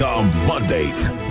The Mandate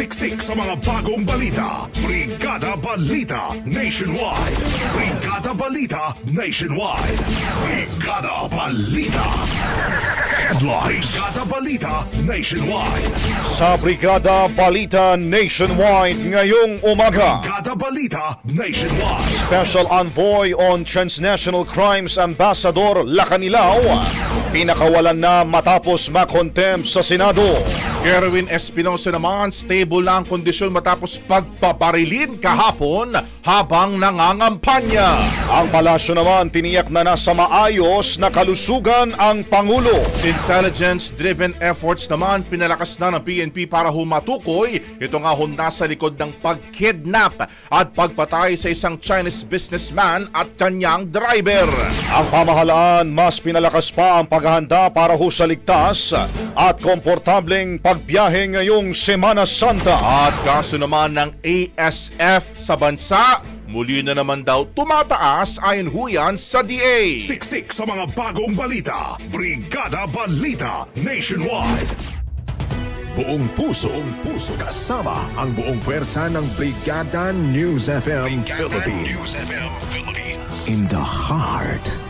Siksik sa mga bagong balita. Brigada Balita Nationwide. Brigada Balita Nationwide. Brigada Balita. Headlines. Brigada Balita Nationwide. Sa Brigada Balita Nationwide ngayong umaga. Brigada Balita Nationwide. Special Envoy on Transnational Crimes Ambassador Lacanilao pinakawalan na matapos makontempt sa Senado. Erwin Espinosa naman, stable na ang kondisyon matapos pagpabarilin kahapon habang nangangampanya. Ang palasyo naman tiniyak na nasa maayos na kalusugan ang Pangulo. Intelligence-driven efforts naman pinalakas na ng PNP para humatukoy ito nga ho nasa likod ng pagkidnap at pagpatay sa isang Chinese businessman at kanyang driver. Ang pamahalaan mas pinalakas pa ang paghahanda para ho sa ligtas at komportableng pagbiyahe ngayong Semana Santa. At kaso naman ng ASF sa bansa, muli na naman daw tumataas ayon huyan sa DA. Siksik sa mga bagong balita. Brigada Balita Nationwide. Buong puso, buong puso kasama ang buong pwersa ng Brigada News FM Philippines. In the heart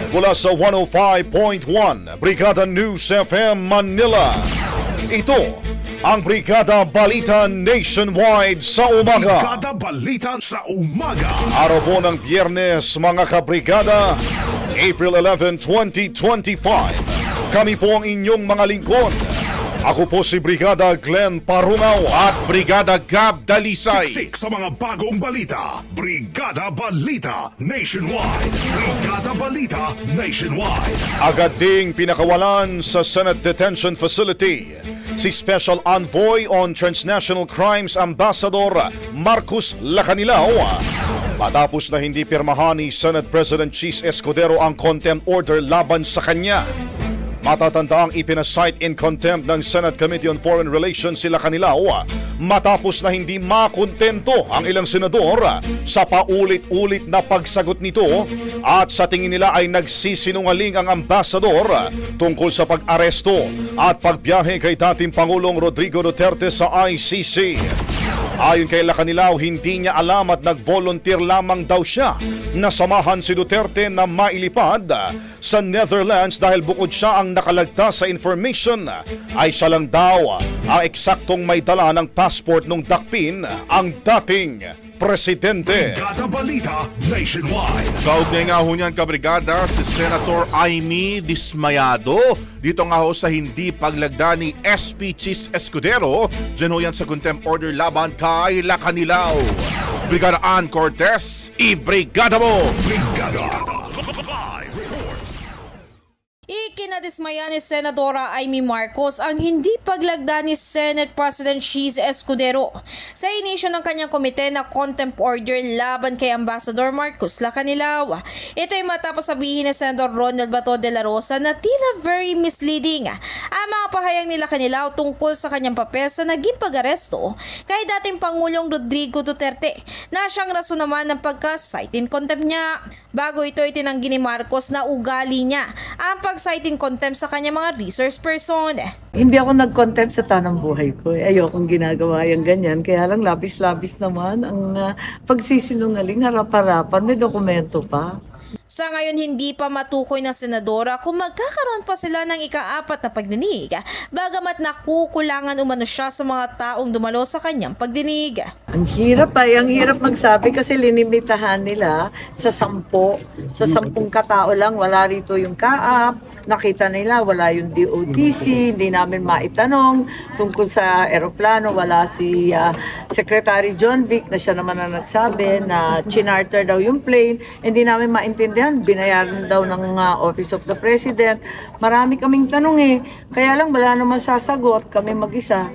Mula sa 105.1 Brigada News FM Manila. Ito ang Brigada Balita Nationwide sa umaga. Brigada Balita sa umaga. Araw po ng biyernes mga kabrigada, April 11, 2025. Kami po ang inyong mga lingkod. Ako po si Brigada Glenn Parungaw at Brigada Gab Dalisay. Siksik sa mga bagong balita. Brigada Balita Nationwide. Brigada Balita Nationwide. agad ding pinakawalan sa Senate Detention Facility si Special Envoy on Transnational Crimes Ambassador Marcus Lacanilao. Matapos na hindi pirmahan ni Senate President Cheese Escudero ang contempt order laban sa kanya. Matatanda ang ipinasight in contempt ng Senate Committee on Foreign Relations sila Canilao matapos na hindi makontento ang ilang senador sa paulit-ulit na pagsagot nito at sa tingin nila ay nagsisinungaling ang ambasador tungkol sa pag-aresto at pagbiyahe kay dating Pangulong Rodrigo Duterte sa ICC. Ayon kay Lacanilao, hindi niya alam at nag-volunteer lamang daw siya na samahan si Duterte na mailipad sa Netherlands dahil bukod siya ang nakalagtas sa information ay siya lang daw ang eksaktong may dala ng passport nung dakpin ang dating presidente. Brigada Balita Nationwide. Kaugnay nga ho niyan kabrigada si Senator Aimee Dismayado dito nga ho sa hindi paglagda ni SP Cheese Escudero dyan ho yan sa contempt order laban kay Lacanilao. Brigada Ann Cortez, i-brigada mo! Brigada. Ikinadismaya ni Senadora Amy Marcos ang hindi paglagda ni Senate President Cheese Escudero sa inisyo ng kanyang komite na contempt order laban kay Ambassador Marcos Lacanilao. Ito ay matapos sabihin ni Senador Ronald Bato de la Rosa na tila very misleading ang mga pahayag ni Lacanilao tungkol sa kanyang papel sa naging pag-aresto kay dating Pangulong Rodrigo Duterte na siyang rason naman ng pagka-cite in contempt niya. Bago ito itinanggi ni Marcos na ugali niya ang pag-cite in contempt sa kanyang mga resource person. Hindi ako nag-contempt sa tanang buhay ko. Eh. Ayokong ginagawa yung ganyan. Kaya lang labis-labis naman ang uh, pagsisinungaling harap-harapan. May dokumento pa. Sa ngayon, hindi pa matukoy ng senadora kung magkakaroon pa sila ng ikaapat na pagdinig, bagamat nakukulangan umano siya sa mga taong dumalo sa kanyang pagdinig. Ang hirap ay, ang hirap magsabi kasi linimitahan nila sa sampo. Sa sampung katao lang, wala rito yung kaap. Nakita nila, wala yung DOTC, hindi namin maitanong tungkol sa eroplano. Wala si ah, Secretary John Vic na siya naman ang nagsabi na chinarter daw yung plane. Hindi namin maintindihan, binayaran daw ng ah, Office of the President. Marami kaming tanong eh. Kaya lang wala naman sasagot kami mag-isa.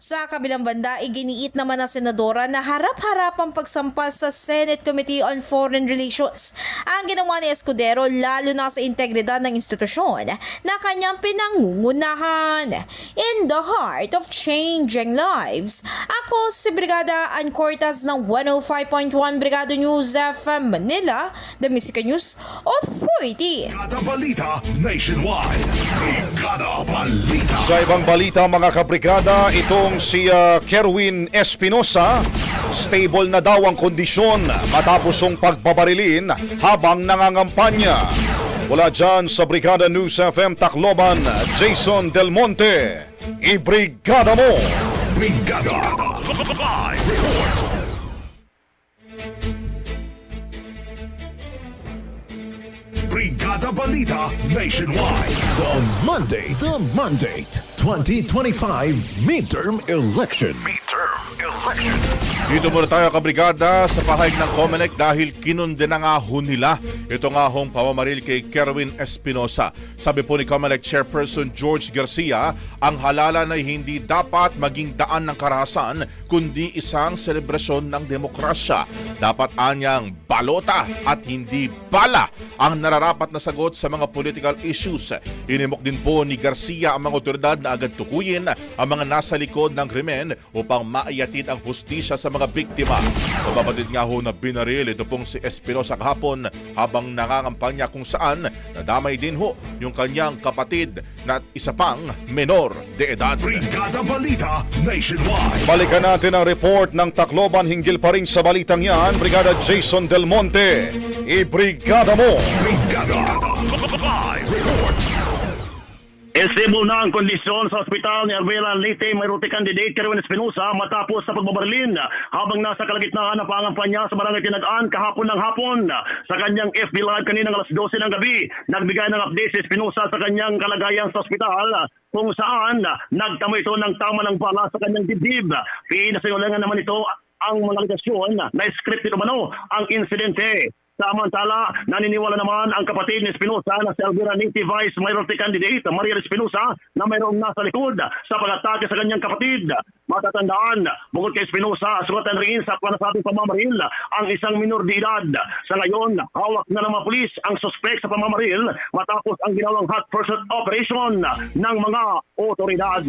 Sa kabilang banda, iginiit naman ng senadora na harap-harapang pagsampal sa Senate Committee on Foreign Relations ang ginawa ni Escudero lalo na sa integridad ng institusyon na kanyang pinangungunahan. In the heart of changing lives, ako si Brigada Ann Cortez ng 105.1 Brigada News FM Manila, The Music News Authority. Brigada Balita Nationwide. Brigada Balita. Sa ibang balita mga kabrigada, itong si uh, Kerwin Espinosa, stable na daw ang kondisyon matapos ang pagbabarilin habang nangangampanya. Mula dyan sa Brigada News FM Tacloban, Jason Del Monte, ibrigada mo! Brigada. Brigada Balita Nationwide. The Monday, the Monday, 2025 midterm election. Midterm election. Dito muna tayo kabrigada sa pahayag ng Comelec dahil kinunde na nga ho nila ito nga hong pamamaril kay Kerwin Espinosa. Sabi po ni Comelec Chairperson George Garcia, ang halalan ay hindi dapat maging daan ng karahasan kundi isang selebrasyon ng demokrasya. Dapat anyang balota at hindi bala ang nararapat na sagot sa mga political issues. Inimok din po ni Garcia ang mga otoridad na agad tukuyin ang mga nasa likod ng krimen upang maayatid ang hustisya sa mga biktima. Mababadid nga ho na binaril ito pong si Espinosa kahapon habang nangangampanya kung saan nadamay din ho yung kanyang kapatid na isa pang menor de edad. Brigada Balita Nationwide. Balikan natin ang report ng Tacloban hinggil pa rin sa balitang yan, Brigada Jason Del Monte. I-brigada mo! Brigada Live Report. Estable na ang kondisyon sa ospital ni Alvela Leyte Mayrote candidate Kerwin Espinosa matapos sa pagbabarilin habang nasa kalagitnaan ng pangampanya sa barangay Tinagaan kahapon ng hapon. Sa kanyang FB Live kaninang alas 12 ng gabi, nagbigay ng update si Espinosa sa kanyang kalagayan sa ospital kung saan nagtamo ito ng tama ng bala sa kanyang dibdib. Pinasinulangan naman ito ang mga na scripted umano ang insidente. Samantala, naniniwala naman ang kapatid ni Espinosa na si Alvira Niti Vice Mayoralty Candidate Maria Espinosa na mayroong nasa likod sa pag-atake sa kanyang kapatid. Matatandaan, bukod kay Espinosa, sugatan rin sa panasabing pamamaril ang isang minor de edad. Sa ngayon, hawak na ng pulis ang suspect sa pamamaril matapos ang ginawang hot pursuit operation ng mga otoridad.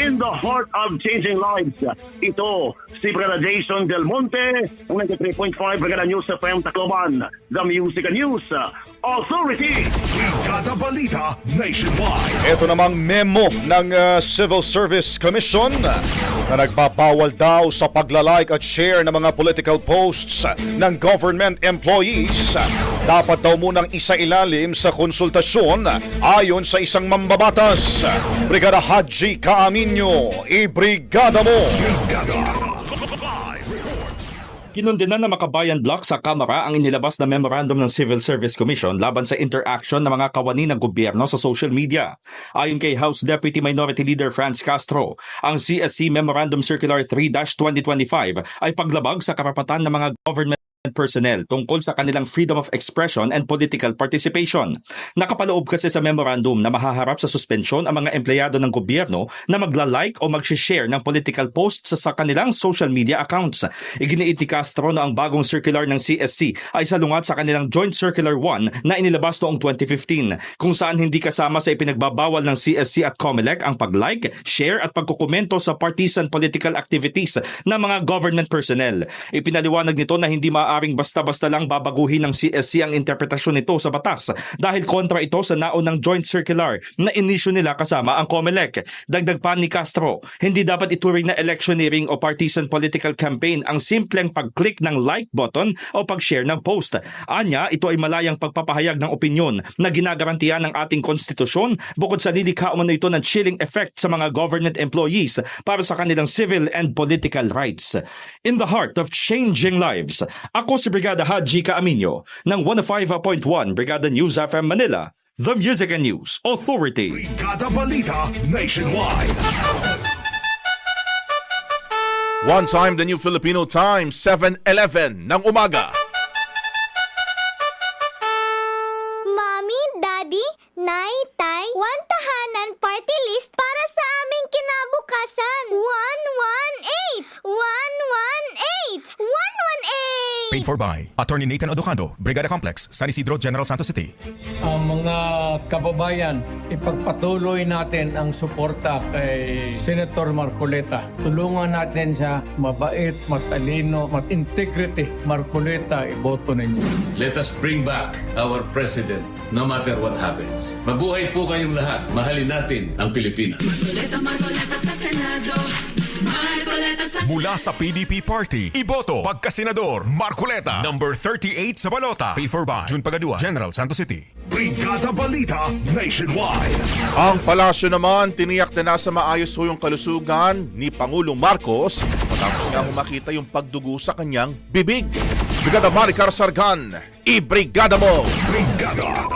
In the heart of changing lives, ito si Brigada Jason Del Monte, ng 93.5 Brigada News FM Tacloban, the Music and News Authority. Brigada Balita Nationwide. Ito namang memo ng uh, Civil Service Commission na nagbabawal daw sa paglalike at share ng mga political posts ng government employees. Dapat daw munang isa ilalim sa konsultasyon ayon sa isang mambabatas. Brigada Haji Kaaminyo, i-brigada mo! Brigada. Kinundinan na Makabayan Block sa Kamara ang inilabas na memorandum ng Civil Service Commission laban sa interaction ng mga kawani ng gobyerno sa social media. Ayon kay House Deputy Minority Leader Franz Castro, ang CSC Memorandum Circular 3-2025 ay paglabag sa karapatan ng mga government personnel tungkol sa kanilang freedom of expression and political participation. Nakapaloob kasi sa memorandum na mahaharap sa suspensyon ang mga empleyado ng gobyerno na magla-like o mag-share ng political posts sa kanilang social media accounts. Iginiit ni Castro na ang bagong circular ng CSC ay salungat sa kanilang Joint Circular 1 na inilabas noong 2015 kung saan hindi kasama sa ipinagbabawal ng CSC at COMELEC ang pag-like, share at pagkukomento sa partisan political activities ng mga government personnel. Ipinaliwanag nito na hindi maaaring basta-basta lang babaguhin ng CSC ang interpretasyon nito sa batas dahil kontra ito sa naunang joint circular na inisyu nila kasama ang COMELEC. Dagdag pa ni Castro, hindi dapat ituring na electioneering o partisan political campaign ang simpleng pag-click ng like button o pag-share ng post. Anya, ito ay malayang pagpapahayag ng opinyon na ginagarantiya ng ating konstitusyon bukod sa lilikha umano ito ng chilling effect sa mga government employees para sa kanilang civil and political rights. In the heart of changing lives, ako si Brigada Haji Kaaminyo ng 105.1 Brigada News FM Manila, The Music and News Authority. Brigada Balita Nationwide. One time the New Filipino Time, 7.11 ng umaga. Paid for by Attorney Nathan Odocando, Brigada Complex, San Isidro, General Santos City. Ang mga kababayan, ipagpatuloy natin ang suporta kay Senator Marcoleta. Tulungan natin siya mabait, matalino, mat-integrity. Marcoleta, iboto ninyo. Let us bring back our president no matter what happens. Mabuhay po kayong lahat. Mahalin natin ang Pilipinas. Mula sa PDP Party, Iboto, Pagkasenador, Marcoleta, number 38 sa balota. Paid for by June Pagadua, General Santos City. Brigada Balita Nationwide. Ang palasyo naman, tiniyak na nasa maayos ho yung kalusugan ni Pangulong Marcos matapos nga ho makita yung pagdugo sa kanyang bibig. Brigada Maricar Sargan, i-brigada mo! Brigada.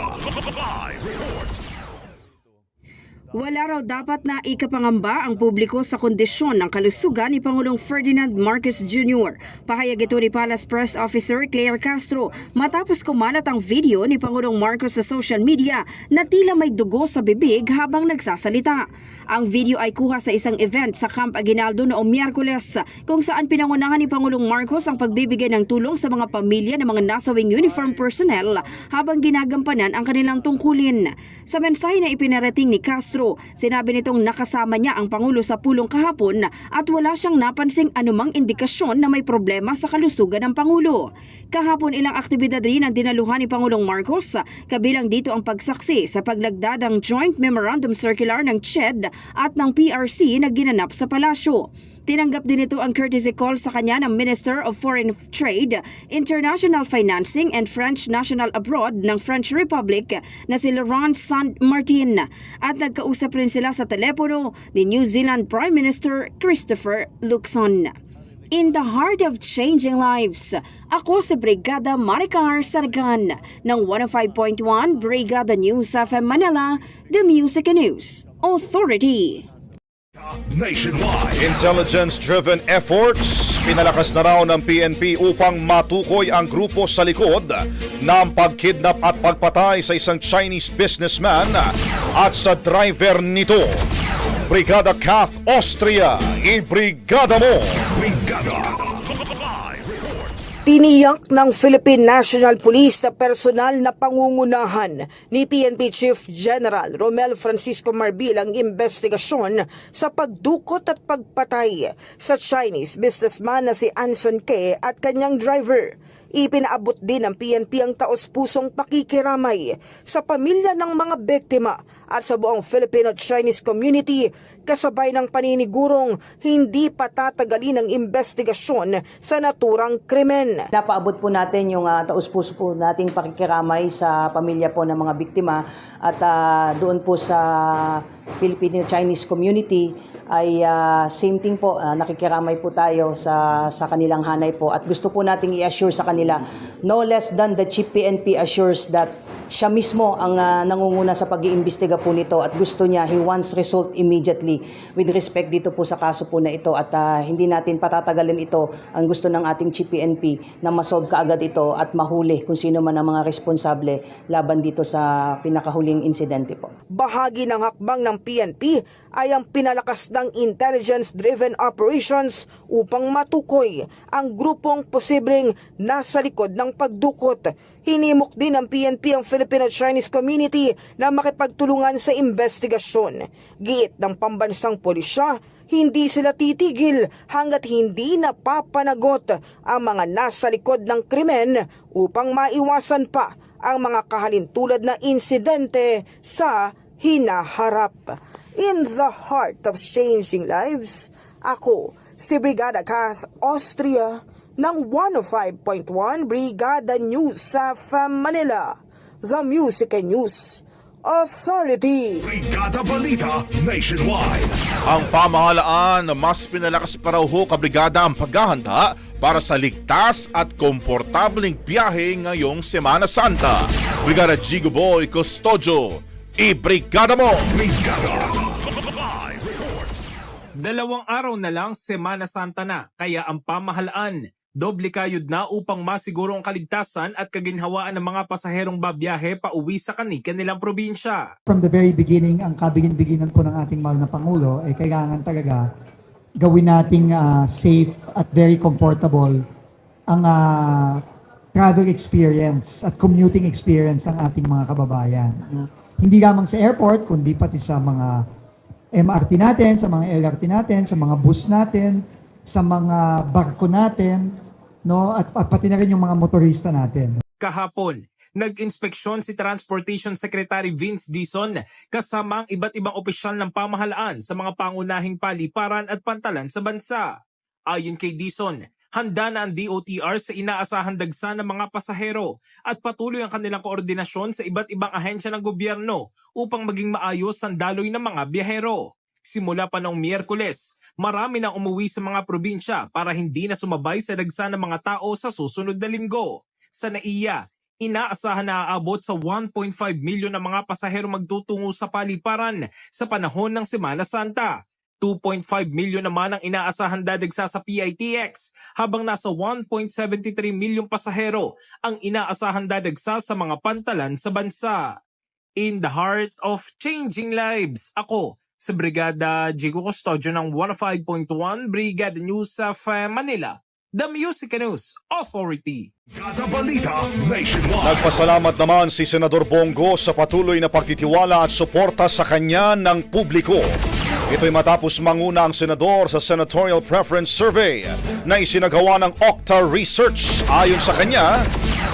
Wala raw dapat na ikapangamba ang publiko sa kondisyon ng kalusugan ni Pangulong Ferdinand Marcos Jr. Pahayag ito ni Palace Press Officer Claire Castro matapos kumalat ang video ni Pangulong Marcos sa social media na tila may dugo sa bibig habang nagsasalita. Ang video ay kuha sa isang event sa Camp Aguinaldo noong Miyerkules kung saan pinangunahan ni Pangulong Marcos ang pagbibigay ng tulong sa mga pamilya ng mga nasawing uniform personnel habang ginagampanan ang kanilang tungkulin. Sa mensahe na ipinarating ni Castro, sinabi nitong nakasama niya ang Pangulo sa pulong kahapon at wala siyang napansing anumang indikasyon na may problema sa kalusugan ng Pangulo. Kahapon ilang aktibidad rin ang dinaluhan ni Pangulong Marcos, kabilang dito ang pagsaksi sa paglagda ng Joint Memorandum Circular ng CHED at ng PRC na ginanap sa palasyo. Tinanggap din ito ang courtesy call sa kanya ng Minister of Foreign Trade, International Financing and French National Abroad ng French Republic na si Laurent Saint-Martin at nagkausap rin sila sa telepono ni New Zealand Prime Minister Christopher Luxon. In the heart of changing lives, ako si Brigada Maricar Sargan ng 105.1 Brigada News FM Manila, The Music News Authority. Nationwide. Intelligence-driven efforts, pinalakas na raw ng PNP upang matukoy ang grupo sa likod ng pagkidnap at pagpatay sa isang Chinese businessman at sa driver nito. Brigada Kath Austria, i-brigada mo! Brigada. Tiniyak ng Philippine National Police na personal na pangungunahan ni PNP Chief General Romel Francisco Marbil ang investigasyon sa pagdukot at pagpatay sa Chinese businessman na si Anson Ke at kanyang driver. Ipinaabot din ng PNP ang taos-pusong pakikiramay sa pamilya ng mga biktima at sa buong Filipino-Chinese community kasabay ng paninigurong hindi patatagalin ang investigasyon sa naturang krimen. Napaabot po natin yung uh, taus-puso po nating pakikiramay sa pamilya po ng mga biktima at ah, doon po sa Filipino-Chinese community ay ah, same thing po, ah, nakikiramay po tayo sa, sa kanilang hanay po. At gusto po nating i-assure sa kanila no less than the Chief PNP assures that siya mismo ang ah, nangunguna sa pag-iimbestiga po nito. At gusto niya, he wants result immediately with respect dito po sa kaso po na ito. At ah, hindi natin patatagalin ito ang gusto ng ating Chief PNP na masolve kaagad ito at mahuli kung sino man ang mga responsable laban dito sa pinakahuling insidente po. Bahagi ng hakbang ng PNP ay ang pinalakas ng intelligence-driven operations upang matukoy ang grupong posibleng nasa likod ng pagdukot. Hinimok din ng PNP ang Filipino-Chinese community na makipagtulungan sa investigasyon. Giit ng pambansang pulisya, hindi sila titigil hanggat hindi napapanagot ang mga nasa likod ng krimen upang maiwasan pa ang mga kahalintulad na insidente sa hinaharap. In the heart of changing lives, ako si Brigada Kath Austria ng 105.1 Brigada News sa Manila, The Music and News Authority. Brigada Balita Nationwide. Ang pamahalaan na mas pinalakas pa raw ho kabrigada ang paghahanda para sa ligtas at komportabling biyahe ngayong Semana Santa. Brigada Jigo Boy Custodio, i-brigada mo! Brigada. Dalawang araw na lang Semana Santa na, kaya ang pamahalaan, doble kayod na upang masiguro ang kaligtasan at kaginhawaan ng mga pasaherong babiyahe pauwi sa kanilang probinsya. From the very beginning, ang kabigin-biginan po ng ating mahal na Pangulo ay kailangan talaga gawin nating ah, safe at very comfortable ang ah, travel experience at commuting experience ng ating mga kababayan. Hindi lamang sa airport, kundi pati sa mga MRT natin, sa mga LRT natin, sa mga bus natin, sa mga barko natin, no? At, at pati na rin yung mga motorista natin. Kahapon, nag-inspeksyon si Transportation Secretary Vince Dizon kasama ang iba't ibang opisyal ng pamahalaan sa mga pangunahing paliparan at pantalan sa bansa. Ayon kay Dizon, handa na ang DOTR sa inaasahan dagsa ng mga pasahero at patuloy ang kanilang koordinasyon sa iba't ibang ahensya ng gobyerno upang maging maayos ang daloy ng mga biyahero. Simula pa noong Miyerkules, marami nang umuwi sa mga probinsya para hindi na sumabay sa dagsa ng mga tao sa susunod na linggo. Sa NAIA, inaasahan na aabot sa 1.5 milyon na mga pasahero magtutungo sa paliparan sa panahon ng Semana Santa. 2.5 milyon naman ang inaasahan dadagsa sa PITX habang nasa 1.73 milyong pasahero ang inaasahan dadagsa sa mga pantalan sa bansa. In the heart of changing lives, ako sa Brigada Jigo Custodio ng 105.1 Brigada News uh, Manila, The Music News Authority. Kada balita nationwide. Nagpasalamat naman si Senador Bongo sa patuloy na pagtitiwala at suporta sa kanya ng publiko. Ito'y matapos manguna ang senador sa Senatorial Preference Survey na isinagawa ng Okta Research. Ayon sa kanya,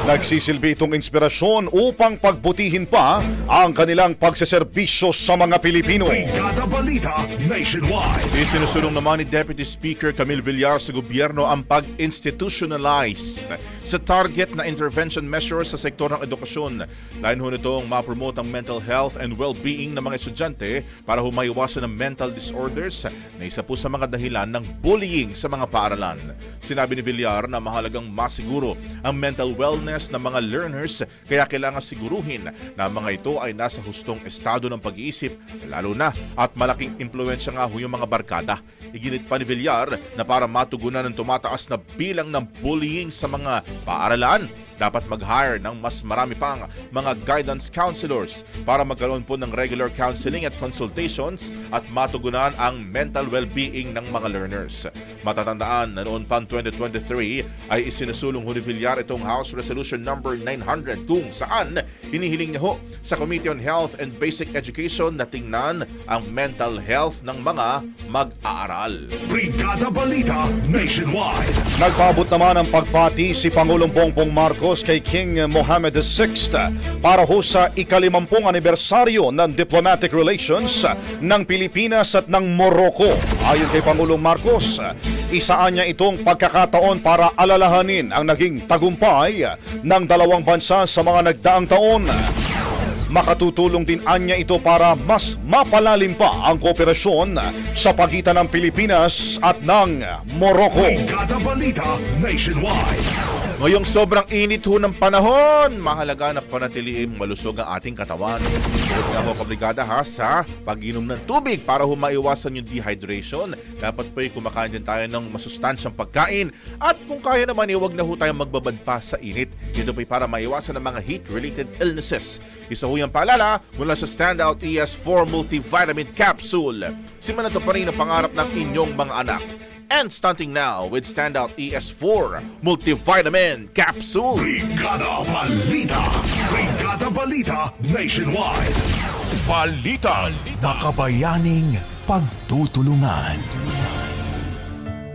nagsisilbi itong inspirasyon upang pagbutihin pa ang kanilang pagseserbisyo sa mga Pilipino. Kada balita nationwide. Isinusulong naman ni Deputy Speaker Camille Villar sa gobyerno ang pag-institutionalized sa target na intervention measures sa sektor ng edukasyon. Lain ho nitong mapromote ang mental health and well-being ng mga estudyante para humaiwasan ng mental disorders na isa po sa mga dahilan ng bullying sa mga paaralan. Sinabi ni Villar na mahalagang masiguro ang mental wellness ng mga learners kaya kailangan siguruhin na ang mga ito ay nasa hustong estado ng pag-iisip lalo na at malaking impluensya nga ho yung mga barkada. Iginit pa ni Villar na para matugunan ng tumataas na bilang ng bullying sa mga paaralan, dapat mag-hire ng mas marami pang mga guidance counselors para magkaroon po ng regular counseling at consultations at matugunan ang mental well-being ng mga learners. Matatandaan na noon pang 2023 ay isinusulong ho ni Villar itong House Resolution number 900 kung saan hinihiling niya ho sa Committee on Health and Basic Education na tingnan ang mental health ng mga mag-aaral. Brigada balita nationwide. Nagpaabot naman ang pagpati si Pangulong Bongbong Marcos kay King Mohammed VI para ho sa ikalimampung anibersaryo ng diplomatic relations ng Pilipinas at ng Morocco. Ayon kay Pangulong Marcos, isaan niya itong pagkakataon para alalahanin ang naging tagumpay ng dalawang bansa sa mga nagdaang taon. Makatutulong din anya ito para mas mapalalim pa ang kooperasyon sa pagitan ng Pilipinas at ng Morocco. Brigada balita nationwide. Ngayong sobrang init ho ng panahon, mahalaga na panatiliing malusog ang ating katawan. Bukod nga ho kabrigada ha sa pag-inom ng tubig para ho maiwasan yung dehydration. Dapat po ay kumakain din tayo ng masustansyang pagkain at kung kaya naman eh, huwag na ho tayong magbabad pa sa init. Ito po ay para maiwasan ang mga heat-related illnesses. Isa ho yung paalala mula sa Standout ES4 Multivitamin Capsule. Simulan to pa rin ang pangarap ng inyong mga anak. And stunting now with Standout ES4 Multivitamin Capsule. Brigada balita. Brigada balita nationwide. Balita. Makabayaning pagtutulungan.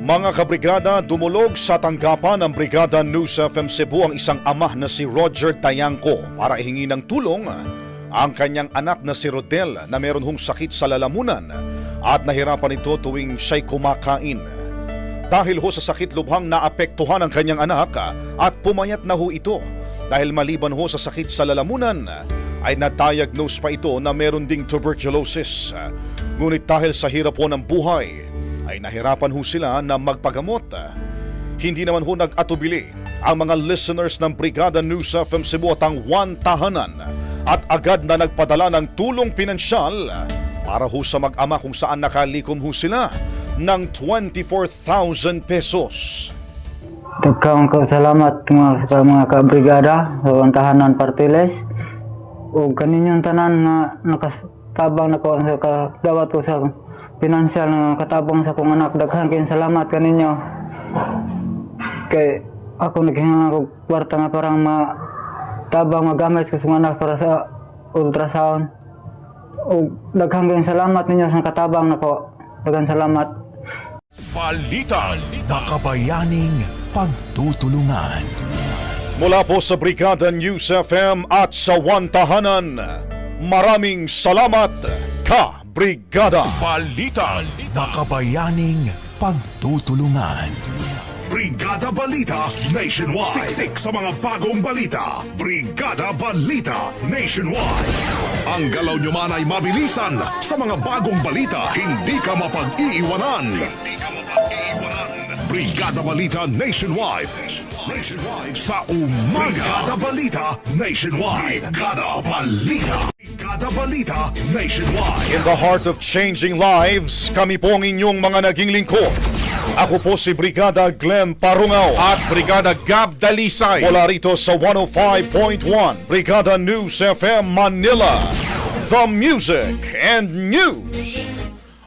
Mga kabrigada, dumulog sa tanggapan ng Brigada News FM Cebu ang isang ama na si Roger Tayangco para ihingi ng tulong ang kanyang anak na si Rodel na meron hong sakit sa lalamunan at nahirapan ito tuwing siya'y kumakain. Dahil ho sa sakit lubhang naapektuhan ang kanyang anak at pumayat na ho ito dahil maliban ho sa sakit sa lalamunan ay na-diagnose pa ito na meron ding tuberculosis. Ngunit dahil sa hirap ho ng buhay ay nahirapan ho sila na magpagamot. Hindi naman ho nag-atubili ang mga listeners ng Brigada News FM Cebu at ang One Tahanan at agad na nagpadala ng tulong pinansyal para ho sa mag-ama kung saan nakalikom ho sila ng 24,000 pesos. Dagkang ko salamat mga sa mga kabrigada sa Wantahanan Partiles. O kaninyong tanan nga nakatabang na ko sa kadawat ko sa pinansyal nga katabang sa kong anak. Daghan kayong salamat kaninyo. Kay ako naghinga ko kwarta nga parang ma tabang magamit ko sa anak para sa ultrasound. O daghan kayong salamat ninyo sa katabang nako daghan salamat Balita. Makabayaning pagtutulungan. Mula po sa Brigada News FM at sa One Tahanan, maraming salamat, ka Brigada. Balita. Makabayaning pagtutulungan. Brigada Balita Nationwide. Siksik sa mga bagong balita. Brigada Balita Nationwide. Ang galaw nyo man ay mabilisan sa mga bagong balita. Hindi ka mapag-iiwanan. Brigada Balita Nationwide. Nationwide sa umaga. Brigada Balita Nationwide. Brigada Balita. Brigada Balita Nationwide. In the heart of changing lives, kami po ang inyong mga naging lingkod. Ako po si Brigada Glenn Parungaw. At Brigada Gab Dalisay. Mula rito sa 105.1 Brigada News FM Manila. The Music and News